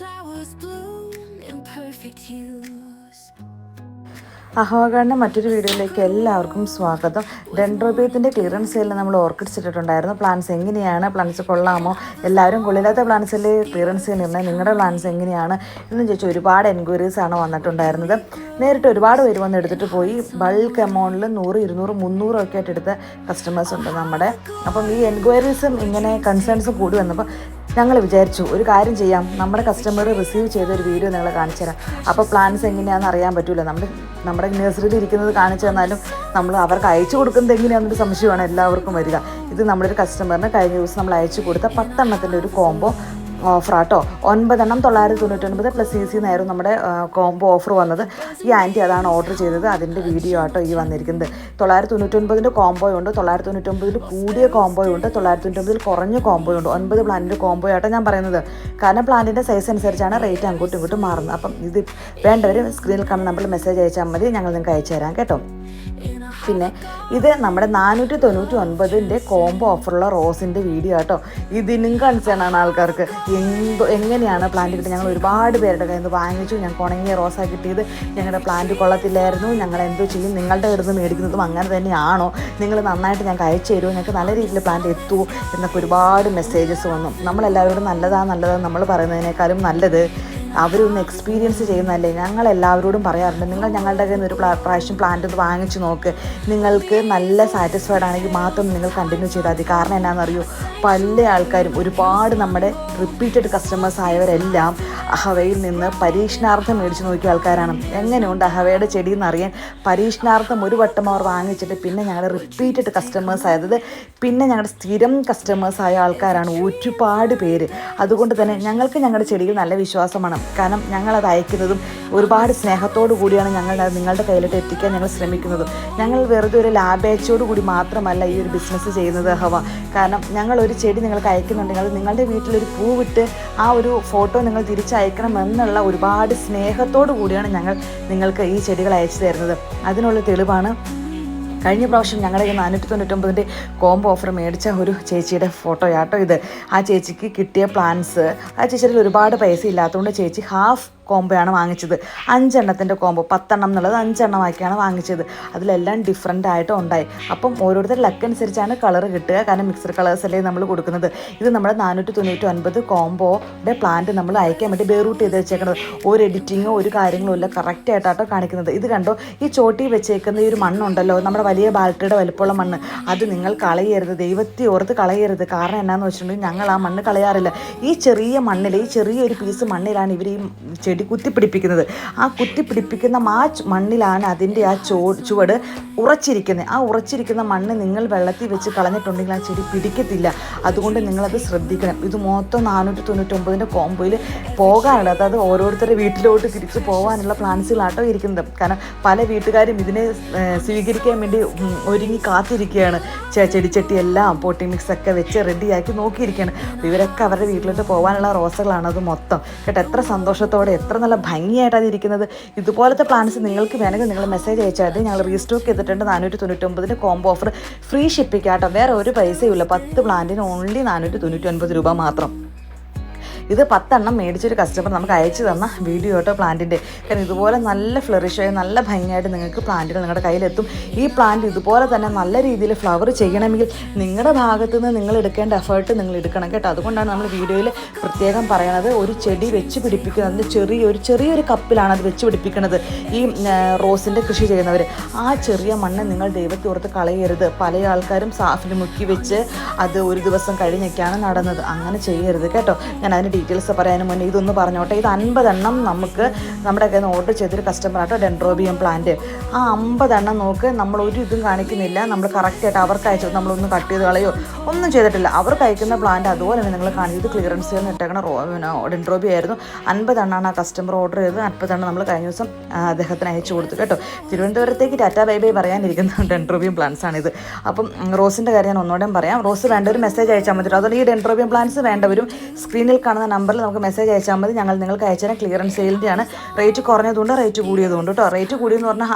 flowers bloom in perfect hues. മറ്റൊരു വീഡിയോയിലേക്ക് എല്ലാവർക്കും സ്വാഗതം. ഡെൻഡ്രോബിയത്തിന്റെ ക്ലിയറൻസ് സെല്ലിൽ നമ്മൾ ഓർക്കിഡ്സ് ഇട്ടിട്ടുണ്ടായിരുന്നു. പ്ലാന്റ്സ് എങ്ങനെയാണ്? പ്ലാന്റ്സ് കൊള്ളാമോ? എല്ലാവരും കൊള്ളില്ലാത്ത പ്ലാന്റ്സിൽ ക്ലിയറൻസ് സെല്ലിൽ നിന്ന് നിങ്ങളുടെ പ്ലാന്റ്സ് എങ്ങനെയാണ്? എന്ന് ചോദിച്ചാൽ ഒരുപാട് എൻക്വയറീസ് ആണ് വന്നിട്ടുണ്ടായിരുന്നത്. നേരിട്ട് ഒരുപാട് പേര് വന്ന് എടുത്തിട്ട് പോയി. ബൾക്ക് എമൗണ്ടിൽ നൂറ് ഇരുന്നൂറ് മുന്നൂറൊക്കെ ആയിട്ട് എടുത്ത കസ്റ്റമേഴ്സ് ഉണ്ട് നമ്മുടെ. അപ്പം ഈ എൻക്വയറീസും ഇങ്ങനെ കൺസേൺസും കൂടി വന്നപ്പോൾ ഞങ്ങൾ വിചാരിച്ചു ഒരു കാര്യം ചെയ്യാം. നമ്മുടെ കസ്റ്റമർ റിസീവ് ചെയ്ത ഒരു വീഡിയോ നിങ്ങളെ കാണിച്ചു തരാം. അപ്പോൾ പ്ലാൻസ് എങ്ങനെയാണെന്ന് അറിയാൻ പറ്റില്ല നമ്മുടെ നമ്മുടെ നഴ്സറിയിൽ ഇരിക്കുന്നത് കാണിച്ചു തന്നാലും നമ്മൾ അവർക്ക് അയച്ചു കൊടുക്കുന്നത് എങ്ങനെയാണെന്നൊരു സംശയമാണ് എല്ലാവർക്കും വരിക. ഇത് നമ്മുടെ ഒരു കസ്റ്റമറിന് കഴിഞ്ഞ ദിവസം നമ്മൾ അയച്ചു കൊടുത്ത പത്തെണ്ണത്തിന്റെ ഒരു കോംബോ ഓഫറാട്ടോ ഒൻപതെണ്ണം തൊള്ളായിരത്തി തൊണ്ണൂറ്റൊൻപത് പ്ലസ് സി സി എന്നായിരുന്നു നമ്മുടെ കോംബോ ഓഫർ വന്നത്. ഈ ആന്റി അതാണ് ഓർഡർ ചെയ്തത്. അതിന്റെ വീഡിയോ ആട്ടോ ഈ വന്നിരിക്കുന്നത്. തൊള്ളായിരത്തി തൊണ്ണൂറ്റൊൻപതിന്റെ കോംബോ ഉണ്ട് തൊള്ളായിരത്തി തൊണ്ണൂറ്റൊൻപതിൽ കൂടിയ കോംബോ ഉണ്ട് തൊള്ളായിരത്തി തൊണ്ണൂറ്റൊൻപതിൽ കുറഞ്ഞ കോംബോ ഉണ്ട് ഒൻപത് പ്ലാനിന്റെ കോംബോ ആട്ടോ ഞാൻ പറയുന്നത്. കാരണം പ്ലാനിന്റെ സൈസ് അനുസരിച്ചാണ് റേറ്റ് അങ്ങോട്ടും ഇങ്ങോട്ടും മാറുന്നത്. അപ്പം ഇത് വേണ്ടവർ സ്ക്രീനിൽ കാണുന്ന നമ്പറിൽ മെസ്സേജ് അയച്ചാൽ മതി. ഞങ്ങൾ നിങ്ങൾക്ക് അയച്ചു തരാം കേട്ടോ. പിന്നെ ഇത് നമ്മുടെ നാനൂറ്റി തൊണ്ണൂറ്റി ഒൻപതിന്റെ കോംബോ ഓഫറുള്ള റോസിന്റെ വീഡിയോ കേട്ടോ ഇതിനും കൺസേൺ ആണ് ആൾക്കാർക്ക്. എന്തോ എങ്ങനെയാണ് പ്ലാന്റ് കിട്ടിയത്? ഞങ്ങൾ ഒരുപാട് പേരുടെ കയ്യിൽ നിന്ന് വാങ്ങിച്ചു. ഞങ്ങൾക്ക് ഉണങ്ങിയ റോസാ കിട്ടിയത്. ഞങ്ങളുടെ പ്ലാന്റ് കൊള്ളത്തില്ലായിരുന്നു. ഞങ്ങൾ എന്തോ ചെയ്യും? നിങ്ങളുടെ കയ്യിൽ നിന്ന് മേടിക്കുന്നതും അങ്ങനെ തന്നെയാണോ? നിങ്ങൾ നന്നായിട്ട് ഞങ്ങൾക്ക് അയച്ചു തരുമോ? ഞങ്ങൾക്ക് നല്ല രീതിയിൽ പ്ലാന്റ് എത്തുമോ എന്നൊക്കെ ഒരുപാട് മെസ്സേജസ് വന്നു. നമ്മളെല്ലാവരോടും നല്ലതാണ് നല്ലതാണ് നമ്മൾ പറയുന്നതിനേക്കാളും നല്ലത് അവരൊന്ന് എക്സ്പീരിയൻസ് ചെയ്യുന്നതല്ലേ? ഞങ്ങൾ എല്ലാവരോടും പറയാറുണ്ട് നിങ്ങൾ ഞങ്ങളുടെ കയ്യിൽ നിന്ന് ഒരു പ്രാവശ്യം പ്ലാന്റ് ഒന്ന് വാങ്ങിച്ച് നോക്ക്. നിങ്ങൾക്ക് നല്ല സാറ്റിസ്ഫൈഡ് ആണെങ്കിൽ മാത്രം നിങ്ങൾ കണ്ടിന്യൂ ചെയ്താൽ മതി. കാരണം എന്നാണെന്നറിയോ പല ആൾക്കാരും ഒരുപാട് നമ്മുടെ റിപ്പീറ്റഡ് കസ്റ്റമേഴ്സ് ആയവരെല്ലാം അഹവയിൽ നിന്ന് പരീക്ഷണാർത്ഥം മേടിച്ച് നോക്കിയ ആൾക്കാരാണ്. എങ്ങനെയുണ്ട് അഹവയുടെ ചെടി എന്നറിയാൻ പരീക്ഷണാർത്ഥം ഒരു വട്ടം അവർ വാങ്ങിച്ചിട്ട് പിന്നെ ഞങ്ങളുടെ റിപ്പീറ്റഡ് കസ്റ്റമേഴ്സ് ആയത്. പിന്നെ ഞങ്ങളുടെ സ്ഥിരം കസ്റ്റമേഴ്സ് ആയ ആൾക്കാരാണ് ഒരുപാട് പേര്. അതുകൊണ്ട് തന്നെ ഞങ്ങൾക്ക് ഞങ്ങളുടെ ചെടിയിൽ നല്ല വിശ്വാസമാണ്. കാരണം ഞങ്ങളത് അയക്കുന്നതും ഒരുപാട് സ്നേഹത്തോടു കൂടിയാണ് ഞങ്ങൾ നിങ്ങളുടെ കയ്യിലോട്ട് എത്തിക്കാൻ ഞങ്ങൾ ശ്രമിക്കുന്നതും. ഞങ്ങൾ വെറുതെ ഒരു ലാഭേച്ഛയോടു കൂടി മാത്രമല്ല ഈ ഒരു ബിസിനസ് ചെയ്യുന്നത് അഹവ. കാരണം ഞങ്ങൾ ചെടി നിങ്ങൾക്ക് അയക്കുന്നുണ്ടെങ്കിൽ അത് നിങ്ങളുടെ വീട്ടിലൊരു പൂവിട്ട് ആ ഒരു ഫോട്ടോ നിങ്ങൾ തിരിച്ചയക്കണമെന്നുള്ള ഒരുപാട് സ്നേഹത്തോടു കൂടിയാണ് ഞങ്ങൾ നിങ്ങൾക്ക് ഈ ചെടികൾ അയച്ചു തരുന്നത്. അതിനുള്ള തെളിവാണ്. കഴിഞ്ഞ പ്രാവശ്യം ഞങ്ങളുടെ ഈ നാനൂറ്റി തൊണ്ണൂറ്റൊമ്പതിന്റെ കോംബോ ഓഫർ മേടിച്ച ഒരു ചേച്ചിയുടെ ഫോട്ടോയാട്ടോ ഇത്. ആ ചേച്ചിക്ക് കിട്ടിയ പ്ലാൻസ് ആ ചേച്ചിയുടെ ഒരുപാട് പൈസ ഇല്ലാത്തതുകൊണ്ട് ചേച്ചി ഹാഫ് കോംബോയാണ് വാങ്ങിച്ചത്. അഞ്ചെണ്ണത്തിന്റെ കോംബോ പത്തെണ്ണം എന്നുള്ളത് അഞ്ചെണ്ണം ആക്കിയാണ് വാങ്ങിച്ചത്. അതിലെല്ലാം ഡിഫറെന്റ് ആയിട്ട് ഉണ്ടായി. അപ്പം ഓരോരുത്തർ ലക്ക് അനുസരിച്ചാണ് കളർ കിട്ടുക. കാരണം മിക്സഡ് കളേഴ്സ് അല്ലേ നമ്മൾ കൊടുക്കുന്നത്. ഇത് നമ്മുടെ നാനൂറ്റി തൊണ്ണൂറ്റി ഒൻപത് കോംബോയുടെ പ്ലാന്റ് നമ്മൾ അയക്കാൻ വേണ്ടി ബേറൂട്ട് ചെയ്ത് വെച്ചേക്കുന്നത് ഒരു എഡിറ്റിങ്ങോ ഒരു കാര്യങ്ങളോ ഇല്ല. കറക്റ്റ് ആയിട്ടാട്ടോ കാണിക്കുന്നത്. ഇത് കണ്ടോ? ഈ ചോട്ടി വെച്ചേക്കുന്ന ഈ ഒരു മണ്ണുണ്ടല്ലോ. നമ്മുടെ വലിയ ബാൽട്ടിയുടെ വലിപ്പമുള്ള മണ്ണ്. അത് നിങ്ങൾ കളയരുത്. ദൈവത്തെ ഓർത്ത് കളയരുത്. കാരണം എന്നാന്ന് വെച്ചിട്ടുണ്ടെങ്കിൽ ഞങ്ങൾ ആ മണ്ണ് കളയാറില്ല. ഈ ചെറിയ മണ്ണിൽ ഈ ചെറിയൊരു പീസ് മണ്ണിലാണ് ഇവർ ഈ ചെടി കുത്തിപ്പിടിപ്പിക്കുന്നത്. ആ കുത്തിപ്പിടിപ്പിക്കുന്ന ആ മണ്ണിലാണ് അതിന്റെ ആ ചോ ചുവട് ഉറച്ചിരിക്കുന്നത്. ആ ഉറച്ചിരിക്കുന്ന മണ്ണ് നിങ്ങൾ വെള്ളത്തിൽ വെച്ച് കളഞ്ഞിട്ടുണ്ടെങ്കിൽ ആ ചെടി പിടിക്കത്തില്ല. അതുകൊണ്ട് നിങ്ങളത് ശ്രദ്ധിക്കണം. ഇത് മൊത്തം നാനൂറ്റി തൊണ്ണൂറ്റൊമ്പതിന്റെ കോമ്പോയിൽ പോകാനുള്ള അതായത് ഓരോരുത്തരുടെ വീട്ടിലോട്ട് തിരിച്ച് പോകാനുള്ള പ്ലാൻസുകളാട്ടോ ഇരിക്കുന്നത്. കാരണം പല വീട്ടുകാരും ഇതിനെ സ്വീകരിക്കാൻ വേണ്ടി ഒരുങ്ങി കാത്തിരിക്കുകയാണ്. ചെടിച്ചട്ടിയെല്ലാം പോട്ടിംഗ് മിക്സ് ഒക്കെ വെച്ച് റെഡിയാക്കി നോക്കിയിരിക്കുകയാണ്. ഇവരൊക്കെ അവരുടെ വീട്ടിലോട്ട് പോകാനുള്ള റോസകളാണ് അത് മൊത്തം. കേട്ടോ എത്ര സന്തോഷത്തോടെ എത്ര നല്ല ഭംഗിയായിട്ടാണ് ഇരിക്കുന്നത്. ഇതുപോലത്തെ പ്ലാൻസ് നിങ്ങൾക്ക് വേണമെങ്കിൽ നിങ്ങൾ മെസ്സേജ് അയച്ചാൽ ഞങ്ങൾ റീസ്റ്റോക്ക് ചെയ്തിട്ടുണ്ട് നാനൂറ്റി തൊണ്ണൂറ്റൊമ്പതിന്റെ കോംബോ ഓഫർ ഫ്രീ ഷിപ്പിംഗ് കേട്ടോ വേറെ ഒരു പൈസയും ഇല്ല. പത്ത് പ്ലാന്റിന് ഓൺലി നാനൂറ്റി തൊണ്ണൂറ്റി ഒൻപത് രൂപ മാത്രം. ഇത് പത്തെണ്ണം മേടിച്ചൊരു കസ്റ്റമർ നമുക്ക് അയച്ചു തന്ന വീഡിയോ കേട്ടോ പ്ലാന്റിന്റെ കാരണം ഇതുപോലെ നല്ല ഫ്ലറിഷായി നല്ല ഭംഗിയായിട്ട് നിങ്ങൾക്ക് പ്ലാന്റുകൾ നിങ്ങളുടെ കയ്യിലെത്തും. ഈ പ്ലാന്റ് ഇതുപോലെ തന്നെ നല്ല രീതിയിൽ ഫ്ലവർ ചെയ്യണമെങ്കിൽ നിങ്ങളുടെ ഭാഗത്തു നിന്ന് നിങ്ങൾ എടുക്കേണ്ട എഫേർട്ട് നിങ്ങൾ എടുക്കണം കേട്ടോ. അതുകൊണ്ടാണ് നമ്മൾ വീഡിയോയിൽ പ്രത്യേകം പറയണത് ഒരു ചെടി വെച്ച് പിടിപ്പിക്കുന്നത് ചെറിയൊരു ചെറിയൊരു കപ്പിലാണ് അത് വെച്ച് പിടിപ്പിക്കുന്നത് ഈ റോസിന്റെ കൃഷി ചെയ്യുന്നവർ ആ ചെറിയ മണ്ണ് നിങ്ങൾ ദൈവത്തെ ഓർത്ത് കളയരുത്. പല ആൾക്കാരും സാഫിൽ മുക്കി വെച്ച് അത് ഒരു ദിവസം കഴിഞ്ഞൊക്കെയാണ് നടന്നത്. അങ്ങനെ ചെയ്യരുത് കേട്ടോ. ഞാൻ അതിന് ഡീറ്റെയിൽസ് പറയാനും മുന്നേ ഇതൊന്ന് പറഞ്ഞോട്ടെ. ഇത് അൻപതെണ്ണം നമുക്ക് നമ്മുടെ കയ്യിൽ നിന്ന് ഓർഡർ ചെയ്തൊരു കസ്റ്റമർ ആട്ടോ ഡെൻഡ്രോബിയം പ്ലാന്റ് ആ അമ്പതെണ്ണം നോക്ക് നമ്മൾ ഒരു ഇതും കാണിക്കുന്നില്ല. നമ്മൾ കറക്റ്റായിട്ട് അവർക്ക് അയച്ചത് നമ്മളൊന്ന് കട്ട് ചെയ്ത് കളയോ? ഒന്നും ചെയ്തിട്ടില്ല. അവർക്ക് അയക്കുന്ന പ്ലാന്റ് അതുപോലെ തന്നെ നിങ്ങൾ കാണിച്ചത് ക്ലിയറൻസ് ചെയ്യുന്ന ഇട്ടേക്കണ ഡെൻഡ്രോബി ആയിരുന്നു. അൻപതെണ്ണമാണ് ആ കസ്റ്റമർ ഓർഡർ ചെയ്തത്. അൻപതെണ്ണം നമ്മൾ കഴിഞ്ഞ ദിവസം അദ്ദേഹത്തിന് അയച്ചു കൊടുത്തു കേട്ടോ. തിരുവനന്തപുരത്തേക്ക് ടാറ്റ ബൈ ബൈ പറയാനിരിക്കുന്ന ഡെൻഡ്രോബിയം പ്ലാന്റ്സ് ആണിത് അപ്പം റോസിന്റെ കാര്യം ഞാൻ ഒന്നുകൂടെ പറയാം. റോസ് വേണ്ട ഒരു മെസ്സേജ് അയച്ചാൽ മതി അതുകൊണ്ട് ഈ ഡെൻഡ്രോബിയം പ്ലാന്റ്സ് വേണ്ടവരും സ്ക്രീനിൽ കാണുന്ന നമ്പറിൽ നമുക്ക് മെസ്സേജ് അയച്ചാൽ മതി. ഞങ്ങൾ നിങ്ങൾക്ക് അയച്ചുതരാം. ക്ലിയറൻസ് സെയിലിന്റെയാണ് റേറ്റ് കുറഞ്ഞതുകൊണ്ട് റേറ്റ് കൂടിയതുകൊണ്ട് കേട്ടോ റേറ്റ് കൂടിയെന്ന് പറഞ്ഞാൽ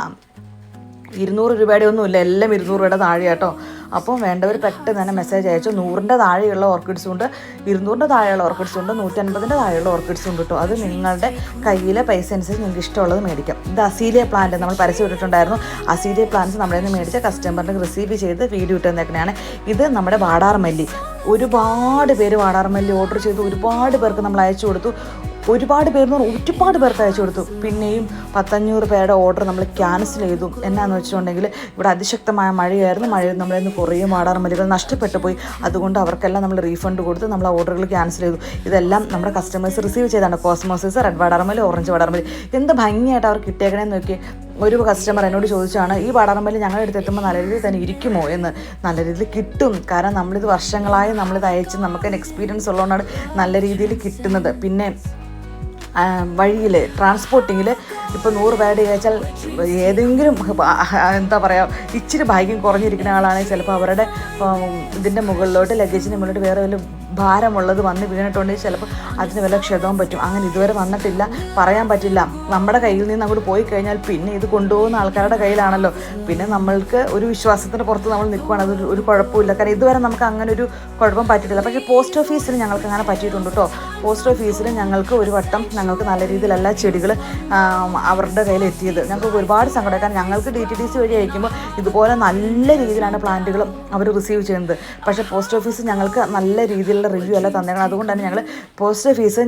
ഇരുന്നൂറ് രൂപയുടെ ഒന്നുമില്ല എല്ലാം ഇരുന്നൂറ് രൂപയുടെ താഴെ കേട്ടോ അപ്പോൾ വേണ്ടവർ പെട്ടെന്ന് തന്നെ മെസ്സേജ് അയച്ചു. നൂറിന്റെ താഴെയുള്ള ഓർക്കിഡ്സും ഉണ്ട് ഇരുന്നൂറിന്റെ താഴെയുള്ള ഓർക്കിഡ്സും ഉണ്ട് നൂറ്റൻപതിന്റെ താഴെയുള്ള ഓർക്കിഡ്സും ഉണ്ട് കേട്ടോ അത് നിങ്ങളുടെ കയ്യിലെ പൈസ അനുസരിച്ച് നിങ്ങൾക്ക് ഇഷ്ടമുള്ളത് മേടിക്കാം. ഇത് അസീലിയ പ്ലാന്റ് നമ്മൾ പരസ്യം ഇട്ടിട്ടുണ്ടായിരുന്നു. അസീലിയ പ്ലാന്റ്സ് നമ്മുടെ നിന്ന് മേടിച്ച കസ്റ്റമറിന് റിസീവ് ചെയ്ത് വീഡിയോ ഇട്ടുതന്നേക്കണാണ് ഇത് നമ്മുടെ വാടാർമല്ലി. ഒരുപാട് പേര് വാടാർമല്ലി ഓർഡർ ചെയ്തു. ഒരുപാട് പേർക്ക് നമ്മൾ അയച്ചു കൊടുത്തു. ഒരുപാട് പേർ എന്ന് പറഞ്ഞാൽ ഒരുപാട് പേർക്ക് അയച്ചു കൊടുത്തു. പിന്നെയും പത്തഞ്ഞൂറ് പേരുടെ ഓർഡർ നമ്മൾ ക്യാൻസൽ ചെയ്തു. എന്നാന്ന് വെച്ചിട്ടുണ്ടെങ്കിൽ ഇവിടെ അതിശക്തമായ മഴയായിരുന്നു. മഴയിൽ നമ്മളിൽ നിന്ന് കുറേ വാടാർമല്ലികൾ നഷ്ടപ്പെട്ടു പോയി. അതുകൊണ്ട് അവർക്കെല്ലാം നമ്മൾ റീഫണ്ട് കൊടുത്ത് നമ്മൾ ഓർഡറുകൾ ക്യാൻസൽ ചെയ്തു. ഇതെല്ലാം നമ്മുടെ കസ്റ്റമേഴ്സ് റിസീവ് ചെയ്താണ് കോസ്മോസിസ് റെഡ് വാടാർമല്ലി ഓറഞ്ച് വാടാർമല്ലി എന്ത് ഭംഗിയായിട്ട് അവർ കിട്ടിയേക്കണേന്ന് നോക്കി ഒരു കസ്റ്റമർ എന്നോട് ചോദിച്ചാണ് ഈ വാടാർമല്ലി ഞങ്ങളുടെ അടുത്ത് എത്തുമ്പോൾ നല്ല രീതിയിൽ തന്നെ ഇരിക്കുമോ? എന്ന്. നല്ല രീതിയിൽ കിട്ടും. കാരണം നമ്മളിത് വർഷങ്ങളായി നമ്മളിത് അയച്ച് നമുക്ക് എക്സ്പീരിയൻസ് ഉള്ളതുകൊണ്ടാണ് നല്ല രീതിയിൽ കിട്ടുന്നത്. പിന്നെ വഴിയിൽ ട്രാൻസ്പോർട്ടിങ്ങിൽ ഇപ്പോൾ നൂറ് പേരുടെ ചോദിച്ചാൽ ഏതെങ്കിലും എന്താ പറയുക ഇച്ചിരി ഭാഗ്യം കുറഞ്ഞിരിക്കുന്ന ആളാണെങ്കിൽ ചിലപ്പോൾ അവരുടെ ഇതിന്റെ മുകളിലോട്ട് ലഗേജിന്റെ മുകളിലോട്ട് വേറെ വല്ല ഭാരമുള്ളത് വന്ന് വീണിട്ടുണ്ടെങ്കിൽ ചിലപ്പോൾ അതിന് വല്ല ക്ഷതവും പറ്റും. അങ്ങനെ ഇതുവരെ വന്നിട്ടില്ല. പറയാൻ പറ്റില്ല. നമ്മുടെ കയ്യിൽ നിന്ന് അങ്ങോട്ട് പോയി കഴിഞ്ഞാൽ പിന്നെ ഇത് കൊണ്ടുപോകുന്ന ആൾക്കാരുടെ കയ്യിലാണല്ലോ. പിന്നെ നമ്മൾക്ക് ഒരു വിശ്വാസത്തിന് പുറത്ത് നമ്മൾ നിൽക്കുകയാണ് അതൊരു ഒരു കുഴപ്പമില്ല കാരണം ഇതുവരെ നമുക്ക് അങ്ങനെ ഒരു കുഴപ്പം പറ്റിയിട്ടില്ല. പക്ഷേ പോസ്റ്റ് ഓഫീസിൽ ഞങ്ങൾക്ക് അങ്ങനെ പറ്റിയിട്ടുണ്ട് കേട്ടോ. പോസ്റ്റ് ഓഫീസിൽ ഞങ്ങൾക്ക് ഒരു വട്ടം ഞങ്ങൾക്ക് നല്ല രീതിയിലല്ല ചെടികൾ അവരുടെ കയ്യിൽ എത്തിയത് ഞങ്ങൾക്ക് ഒരുപാട് സങ്കടം. കാരണം ഞങ്ങൾക്ക് ഡി ടി ഡി സി വഴി അയക്കുമ്പോൾ ഇതുപോലെ നല്ല രീതിയിലാണ് പ്ലാന്റുകൾ അവർ റിസീവ് ചെയ്യുന്നത്. പക്ഷേ പോസ്റ്റ് ഓഫീസ് ഞങ്ങൾക്ക് നല്ല രീതിയിലുള്ള റിവ്യൂ അല്ല തന്നേക്കണം അതുകൊണ്ട് തന്നെ ഞങ്ങൾ പോസ്റ്റ് ഓഫീസ്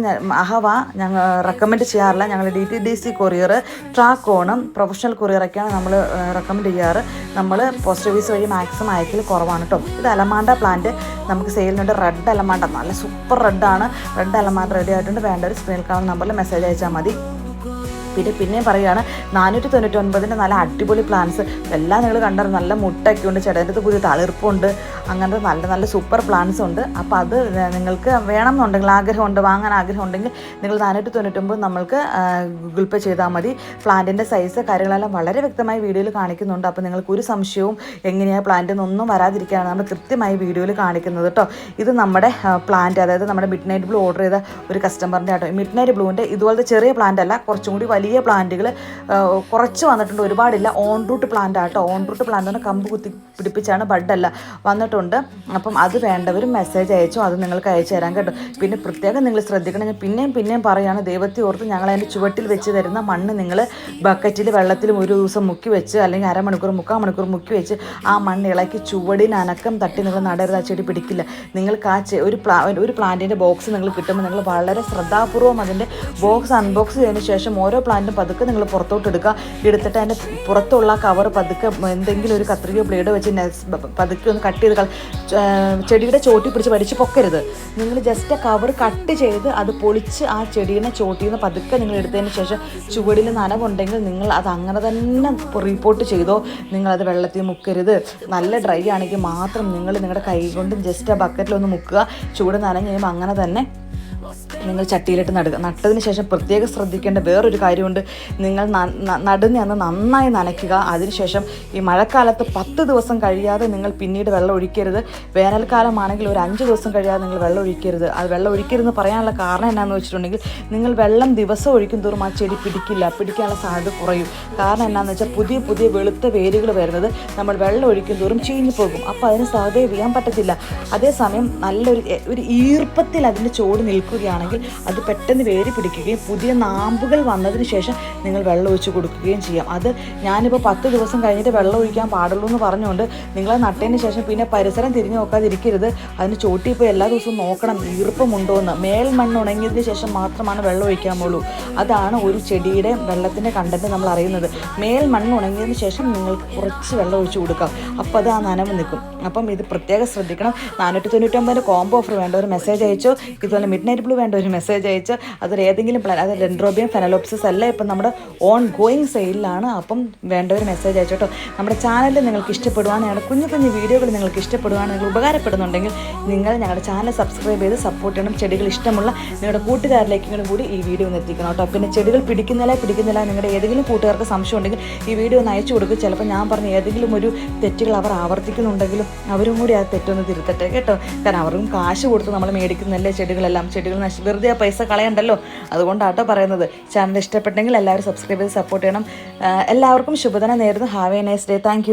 അഹവ ഞങ്ങൾ റെക്കമെൻഡ് ചെയ്യാറില്ല. ഞങ്ങൾ D T D C courier ട്രാക്കോണും professional കൊറിയറൊക്കെയാണ് നമ്മൾ റെക്കമെൻഡ് ചെയ്യാറ്. നമ്മൾ പോസ്റ്റ് ഓഫീസ് വഴി മാക്സിമം അയക്കൽ കുറവാണ് കേട്ടോ ഇത് അലമാണ്ട പ്ലാന്റ് നമുക്ക് സെയിലിനുണ്ട് റെഡ് അലമാണ്ട. നല്ല സൂപ്പർ റെഡാണ് റെഡ് അലമാണ്ട റെഡി ആയിട്ടുണ്ട്. വേണ്ട ഒരു സ്ക്രീനിൽ കാണുന്ന നമ്പറിൽ മെസ്സേജ് അയച്ചാൽ മതി. പിന്നെ പിന്നെയും പറയുകയാണ് നാനൂറ്റി തൊണ്ണൂറ്റി ഒൻപതിന്റെ നല്ല അടിപൊളി പ്ലാന്റ്സ് എല്ലാം നിങ്ങൾ കണ്ടത് നല്ല മുട്ടയൊക്കെ ഉണ്ട് ചേട്ടന്റെ പുതിയ തളിർപ്പുണ്ട് അങ്ങനത്തെ നല്ല നല്ല സൂപ്പർ പ്ലാന്റ്സ് ഉണ്ട്. അപ്പോൾ അത് നിങ്ങൾക്ക് വേണം എന്നുണ്ടെങ്കിൽ ആഗ്രഹമുണ്ട് വാങ്ങാൻ ആഗ്രഹം ഉണ്ടെങ്കിൽ നിങ്ങൾ നാനൂറ്റി തൊണ്ണൂറ്റൊമ്പത് നമ്മൾക്ക് ഗൂഗിൾ പേ ചെയ്താൽ മതി. പ്ലാന്റിന്റെ സൈസ് കാര്യങ്ങളെല്ലാം വളരെ വ്യക്തമായി വീഡിയോയിൽ കാണിക്കുന്നുണ്ട്. അപ്പോൾ നിങ്ങൾക്ക് ഒരു സംശയവും എങ്ങനെയാണ് പ്ലാന്റ് ഒന്നും വരാതിരിക്കുകയാണ് നമ്മൾ കൃത്യമായി വീഡിയോയിൽ കാണിക്കുന്നത് കേട്ടോ ഇത് നമ്മുടെ പ്ലാന്റ് അതായത് നമ്മുടെ മിഡ് നൈറ്റ് ബ്ലൂ ഓർഡർ ചെയ്ത ഒരു കസ്റ്റമറിന്റെ ആട്ടോ. മിഡ് നൈറ്റ് ബ്ലൂവിന്റെ ഇതുപോലത്തെ ചെറിയ പ്ലാന്റ് അല്ല കുറച്ചും കൂടി വലിയ വലിയ പ്ലാന്റുകൾ കുറച്ച് വന്നിട്ടുണ്ട്. ഒരുപാടില്ല. ഓൺ റൂട്ട് പ്ലാന്റ് ആട്ടോ. ഓൺ റൂട്ട് പ്ലാന്റ് എന്ന് കമ്പ് കുത്തി പിടിപ്പിച്ചാണ് ബഡല്ല വന്നിട്ടുണ്ട്. അപ്പം അത് വേണ്ടവരും മെസ്സേജ് അയച്ചു അത് നിങ്ങൾക്ക് അയച്ചു തരാൻ കേട്ടോ. പിന്നെ പ്രത്യേകം നിങ്ങൾ ശ്രദ്ധിക്കണം. ഞാൻ പിന്നെയും പിന്നെയും പറയുകയാണ് ദൈവത്തെ ഓർത്ത് ഞങ്ങൾ അതിന്റെ ചുവട്ടിൽ വെച്ച് തരുന്ന മണ്ണ് നിങ്ങൾ ബക്കറ്റിൽ വെള്ളത്തിൽ ഒരു ദിവസം മുക്കി വെച്ച് അല്ലെങ്കിൽ അരമണിക്കൂർ മുക്കാൽ മണിക്കൂർ മുക്കി വെച്ച് ആ മണ്ണ് ഇളക്കി ചുവടിന് അനക്കം തട്ടി നിങ്ങൾ നടരുത്. ആ ചെടി പിടിക്കില്ല. നിങ്ങൾക്ക് ആ ഒരു പ്ലാ ഒരു പ്ലാന്റിന്റെ ബോക്സ് നിങ്ങൾ കിട്ടുമ്പോൾ നിങ്ങൾ വളരെ ശ്രദ്ധാപൂർവം അതിന്റെ ബോക്സ് അൺബോക്സ് ചെയ്തതിന് ശേഷം ഓരോ പതുക്കെ നിങ്ങൾ പുറത്തോട്ട് എടുക്കുക. എടുത്തിട്ട് അതിന്റെ പുറത്തുള്ള കവർ പതുക്കെ എന്തെങ്കിലും ഒരു കത്രികയോ ബ്ലേഡോ വെച്ച് പതുക്കെ ഒന്ന് കട്ട് ചെയ്ത് ചെടിയുടെ ചോട്ടി പിടിച്ച് വലിച്ച് പൊക്കരുത്. നിങ്ങൾ ജസ്റ്റ് കവർ കട്ട് ചെയ്ത് അത് പൊളിച്ച് ആ ചെടീനെ ചോട്ടിൽ നിന്ന് പതുക്കെ നിങ്ങൾ എടുത്തതിന് ശേഷം ചുവടിൽ നനവുണ്ടെങ്കിൽ നിങ്ങൾ അത് അങ്ങനെ തന്നെ റിപ്പോർട്ട് ചെയ്തോ. നിങ്ങളത് വെള്ളത്തിൽ മുക്കരുത്. നല്ല ഡ്രൈ ആണെങ്കിൽ മാത്രം നിങ്ങൾ നിങ്ങളുടെ കൈ കൊണ്ട് ജസ്റ്റ് ആ ബക്കറ്റിലൊന്ന് മുക്കുക. ചൂട് നനഞ്ഞ് കഴിയുമ്പോൾ അങ്ങനെ തന്നെ നിങ്ങൾ ചട്ടിയിലിട്ട് നടുക നട്ടതിന് ശേഷം പ്രത്യേകം ശ്രദ്ധിക്കേണ്ട വേറൊരു കാര്യമുണ്ട്. നിങ്ങൾ നടുന്ന അന്ന് നന്നായി നനയ്ക്കുക. അതിനുശേഷം ഈ മഴക്കാലത്ത് പത്ത് ദിവസം കഴിയാതെ നിങ്ങൾ പിന്നീട് വെള്ളം ഒഴിക്കരുത്. വേനൽക്കാലമാണെങ്കിൽ ഒരു അഞ്ച് ദിവസം കഴിയാതെ നിങ്ങൾ വെള്ളം ഒഴിക്കരുത്. അത് വെള്ളം ഒഴിക്കരുതെന്ന് പറയാനുള്ള കാരണം എന്നാന്ന് വെച്ചിട്ടുണ്ടെങ്കിൽ നിങ്ങൾ വെള്ളം ദിവസം ഒഴിക്കും തോറും ആ ചെടി പിടിക്കില്ല. പിടിക്കാനുള്ള സാധ്യത കുറയും. കാരണം എന്നാന്ന് വെച്ചാൽ പുതിയ പുതിയ വെളുത്ത വേരുകൾ വരുന്നത് നമ്മൾ വെള്ളം ഒഴിക്കും തോറും ചീഞ്ഞു പോകും. അപ്പോൾ അതിന് സാധ്യത ചെയ്യാൻ പറ്റത്തില്ല. അതേസമയം നല്ലൊരു ഒരു ഈർപ്പത്തിൽ അതിന്റെ ചോട് നിൽക്കുകയാണെങ്കിൽ അത് പെട്ടെന്ന് വേരി പിടിക്കുകയും പുതിയ നാമ്പുകൾ വന്നതിന് ശേഷം നിങ്ങൾ വെള്ളം ഒഴിച്ച് കൊടുക്കുകയും ചെയ്യാം. അത് ഞാനിപ്പോൾ പത്ത് ദിവസം കഴിഞ്ഞിട്ട് വെള്ളം ഒഴിക്കാൻ പാടുള്ളൂ എന്ന് പറഞ്ഞുകൊണ്ട് നിങ്ങൾ നട്ടതിന് ശേഷം പിന്നെ പരിസരം തിരിഞ്ഞു നോക്കാതിരിക്കരുത്. അതിന് ചോട്ടി ഇപ്പോൾ എല്ലാ ദിവസവും നോക്കണം. ഈർപ്പമുണ്ടോ എന്ന് മേൽ മണ്ണ് ഉണങ്ങിയതിന് ശേഷം മാത്രമാണ് വെള്ളം ഒഴിക്കാൻ പോകുള്ളൂ അതാണ് ഒരു ചെടിയുടെ വെള്ളത്തിന്റെ കണ്ടന്റ് നമ്മൾ അറിയുന്നത്. മേൽ മണ്ണ് ഉണങ്ങിയതിന് ശേഷം നിങ്ങൾക്ക് കുറച്ച് വെള്ളം ഒഴിച്ച് കൊടുക്കാം. അപ്പോൾ അത് ആ നനവ് നിൽക്കും. അപ്പം ഇത് പ്രത്യേകം ശ്രദ്ധിക്കണം. നാനൂറ്റി തൊണ്ണൂറ്റൊമ്പതിന്റെ കോംബോ ഓഫർ വേണ്ട. ഒരു മെസ്സേജ് അയച്ചോ? ഇതുപോലെ മിഡ് നൈറ്റ് ബ്ലൂ വേണ്ട ഒരു മെസ്സേജ് അയച്ച് അതൊരു ഏതെങ്കിലും പ്ലാൻ അത് ഡെൻഡ്രോബിയം ഫെനലോപ്സിസ് അല്ല? ഇപ്പം നമ്മുടെ ഓൺ ഗോയിങ് സെയിലാണ് അപ്പം വേണ്ട ഒരു മെസ്സേജ് അയച്ചോട്ടോ നമ്മുടെ ചാനൽ നിങ്ങൾക്ക് ഇഷ്ടപ്പെടുവാനാണ് കുഞ്ഞു കുഞ്ഞു വീഡിയോകൾ നിങ്ങൾക്ക് ഇഷ്ടപ്പെടുവാൻ നിങ്ങൾ ഉപകാരപ്പെടുന്നുണ്ടെങ്കിൽ നിങ്ങൾ ഞങ്ങളുടെ ചാനൽ സബ്സ്ക്രൈബ് ചെയ്ത് സപ്പോർട്ട് ചെയ്യണം. ചെടികൾ ഇഷ്ടമുള്ള നിങ്ങളുടെ കൂട്ടുകാരിലേക്കും കൂടി ഈ വീഡിയോ ഒന്ന് എത്തിക്കണം കേട്ടോ. പിന്നെ ചെടികൾ പിടിക്കുന്നില്ല പിടിക്കുന്നില്ല നിങ്ങളുടെ ഏതെങ്കിലും കൂട്ടുകാർക്ക് സംശയം ഉണ്ടെങ്കിൽ ഈ വീഡിയോ ഒന്ന് അയച്ചു കൊടുക്കും. ചിലപ്പോൾ ഞാൻ പറഞ്ഞ ഏതെങ്കിലും ഒരു തെറ്റുകൾ അവർ ആവർത്തിക്കുന്നുണ്ടെങ്കിലും അവരും കൂടി ആ തെറ്റൊന്ന് തിരുത്തട്ടെ കേട്ടോ. കാരണം അവർക്കും കാശ് കൊടുത്ത് നമ്മൾ മേടിക്കുന്നല്ലേ ചെടികളെല്ലാം. ചെടികൾ നശി വെറുതെ ആ പൈസ കളയണ്ടല്ലോ? അതുകൊണ്ടാട്ടോ പറയുന്നത്. ചാനൽ ഇഷ്ടപ്പെട്ടെങ്കിൽ എല്ലാവരും സബ്സ്ക്രൈബ് ചെയ്ത് സപ്പോർട്ട് ചെയ്യണം. എല്ലാവർക്കും ശുഭദിനം നേരുന്നു. Have a nice day thank